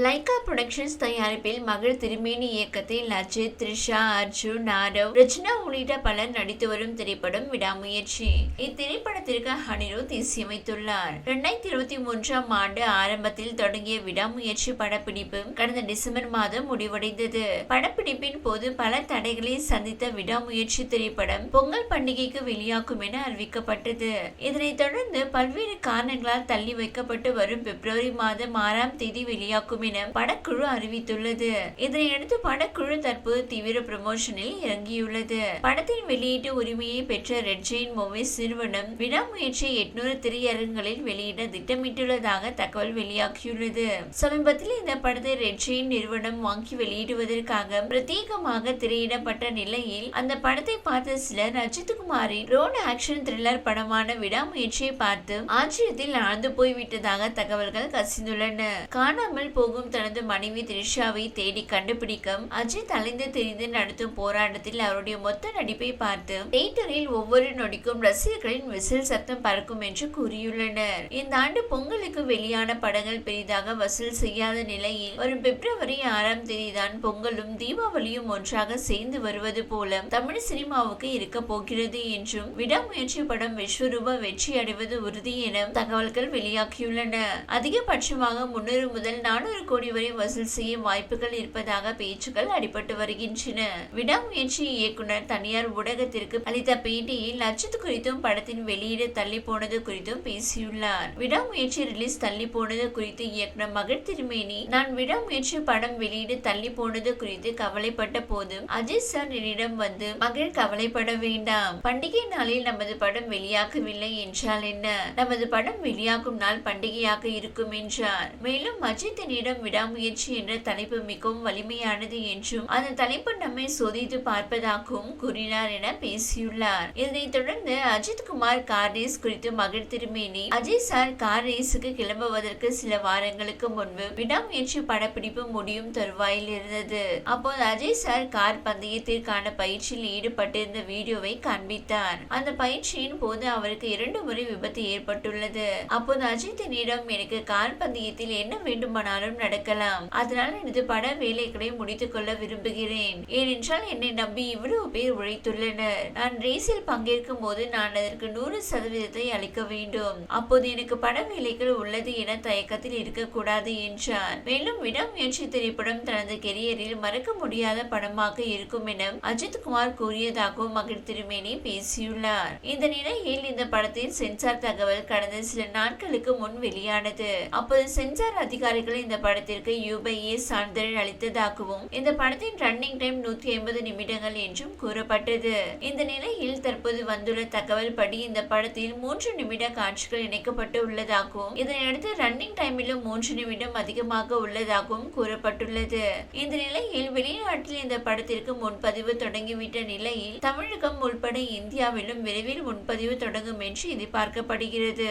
Lyca productions தயாரிப்பில் மகள் திருமேனி இயக்கத்தில் அஜித் த்ரிஷா அர்ஜுன் நாரவ் ரச்சனா உள்ளிட்ட பலர் நடித்து வரும் திரைப்படம் விடாமுயற்சி. இத்திரைப்படத்திற்கு அனிருத் இசையமைத்துள்ளார் இரண்டாயிரத்தி இருபத்தி மூன்றாம் ஆண்டு ஆரம்பத்தில் தொடங்கிய விடாமுயற்சி படப்பிடிப்பு கடந்த டிசம்பர் மாதம் முடிவடைந்தது. படப்பிடிப்பின் போது பல தடைகளை சந்தித்த விடாமுயற்சி திரைப்படம் பொங்கல் பண்டிகைக்கு வெளியாகும் என அறிவிக்கப்பட்டது. இதனைத் தொடர்ந்து பல்வேறு காரணங்களால் தள்ளி வைக்கப்பட்டு வரும் பிப்ரவரி மாதம் ஆறாம் தேதி வெளியாகும் இருக்கும் என படக்குழு அறிவித்துள்ளது. இதனையடுத்து படக்குழு தற்போது தீவிர ப்ரமோஷனில் இறங்கியுள்ளது. படத்தின் வெளியீட்டு உரிமையை பெற்ற ரெட் ஜெயின் மூவிஸ் நிறுவனம் விடாமுயற்சி எட்நூறு திரையரங்குகளில் வெளியிட திட்டமிட்டுள்ளதாக தகவல் வெளியாகியுள்ளது. சமீபத்தில் இந்த படத்தை ரெட் ஜெயின் நிறுவனம் வாங்கி வெளியிடுவதற்காக பிரத்யேகமாக திரையிடப்பட்ட நிலையில் அந்த படத்தை பார்த்த சிலர் அஜித் குமாரின் ரோட் ஆக்ஷன் த்ரில்லர் படமான விடாமுயற்சியை பார்த்து ஆச்சரியத்தில் ஆழ்ந்து போய்விட்டதாக தகவல்கள் கசிந்துள்ளன. காணாமல் போகும் தனது மனைவி த்ரிஷாவை தேடி கண்டுபிடிக்க அஜித் அலைந்து தெரிந்து நடத்தும் போராட்டத்தில் அவருடைய மொத்த நடிப்பை பார்த்து தியேட்டரில் ஒவ்வொரு நொடிக்கும் ரசிகர்களின் விசில் சத்தம் பறக்கும் என்று கூறியுள்ளனர். இந்த ஆண்டு பொங்கலுக்கு வெளியான படங்கள் பெரிதாக வசூல் செய்யாத நிலையில் வரும் பிப்ரவரி ஆறாம் தேதிதான் பொங்கலும் தீபாவளியும் ஒன்றாக சேர்ந்து வருவது போல தமிழ் சினிமாவுக்கு இருக்க போகிறது என்றும் விடாமுயற்சி படம் விஸ்வரூப வெற்றி அடைவது உறுதி என தகவல்கள் வெளியாகியுள்ளன. அதிகபட்சமாக முன்னூறு முதல் நானூறு கோடி வரை வசூல் செய்ய வாய்ப்புகள் இருப்பதாக பேச்சுக்கள் அடிபட்டு வருகின்றன. விடாமுயற்சி இயக்குனர் தனியார் ஊடகத்திற்கு அளித்த பேட்டியில் அஜித் குறித்தும் படத்தின் வெளியீடு தள்ளி போனது குறித்தும் பேசியுள்ளார். விடாமுயற்சி ரிலீஸ் தள்ளி போனது குறித்து இயக்குனர் மகள் திருமேனி நான் விடாமுயற்சி படம் வெளியீடு தள்ளி போனது குறித்து கவலைப்பட்ட போது அஜித் சார் என்னிடம் வந்து மகள் கவலைப்பட வேண்டாம். பண்டிகை நாளில் நமது படம் வெளியாகவில்லை என்றால் என்ன? நமது படம் வெளியாகும் நாள் பண்டிகையாக இருக்கும் என்றார். மேலும் அஜித் என்னிடம் விடாமுயற்சி என்ற தலைப்பு மிகவும் வலிமையானது என்றும் அந்த தலைப்பு நம்மை சோதித்து பார்ப்பதாகவும் கூறினார் என பேசியுள்ளார். இதனைத் தொடர்ந்து அஜித் குமார் கார் ரேஸ் குறித்து மகிழ் திருமேனி அஜய் சார் கார் ரேஸுக்கு கிளம்புவதற்கு சில வாரங்களுக்கு முன்பு விடாமுயற்சி படப்பிடிப்பு முடியும் தருவாயில் இருந்தது. அப்போது அஜய் சார் கார் பந்தயத்திற்கான பயிற்சியில் ஈடுபட்டிருந்த வீடியோவை காண்பித்தார். அந்த பயிற்சியின் போது அவருக்கு இரண்டு முறை விபத்து ஏற்பட்டுள்ளது. அப்போது அஜித் என்னிடம் எனக்கு கார் பந்தயத்தில் என்ன வேண்டுமானாலும் நடக்கலாம். அதனால் எனது பட வேலைகளை முடித்துக் கொள்ள விரும்புகிறேன். ஏனென்றால் என்னை நம்பி இவ்வளவு பேர் உழைத்துள்ளனர். நான் ரேஸில் பங்கேற்கும் போது நான் அதற்கு நூறு சதவீதத்தை அளிக்க வேண்டும். அப்போது எனக்கு பட வேலைகள் உள்ளது என தயக்கத்தில் இருக்கக்கூடாது என்றார் மேலும் விடாமுயற்சி திரைப்படம் தனது கெரியரில் மறக்க முடியாத படமாக இருக்கும் என அஜித் குமார் கூறியதாகவும் மகிழ் திருமேனி பேசியுள்ளார். இந்த நிலையில் இந்த படத்தின் சென்சார் தகவல் கடந்த சில நாட்களுக்கு முன் வெளியானது. அப்போது சென்சார் அதிகாரிகள் இந்த படத்திற்கு யூபிஏ சான்றிதழ் அளித்ததாகவும் இந்த படத்தின் ரன்னிங் டைம் நூத்தி ஐம்பது நிமிடங்கள் என்றும் கூறப்பட்டது. இந்த நிலையில் தற்போது வந்துள்ள தகவல் படி இந்த படத்தில் மூன்று நிமிட காட்சிகள் இணைக்கப்பட்டு உள்ளதாகவும் இதனையடுத்து ரன்னிங் டைமிலும் மூன்று நிமிடம் அதிகமாக உள்ளதாகவும் கூறப்பட்டுள்ளது. இந்த நிலையில் வெளிநாட்டில் இந்த படத்திற்கு முன்பதிவு தொடங்கிவிட்ட நிலையில் தமிழகம் உள்பட இந்தியாவிலும் விரைவில் முன்பதிவு தொடங்கும் என்று எதிர்பார்க்கப்படுகிறது.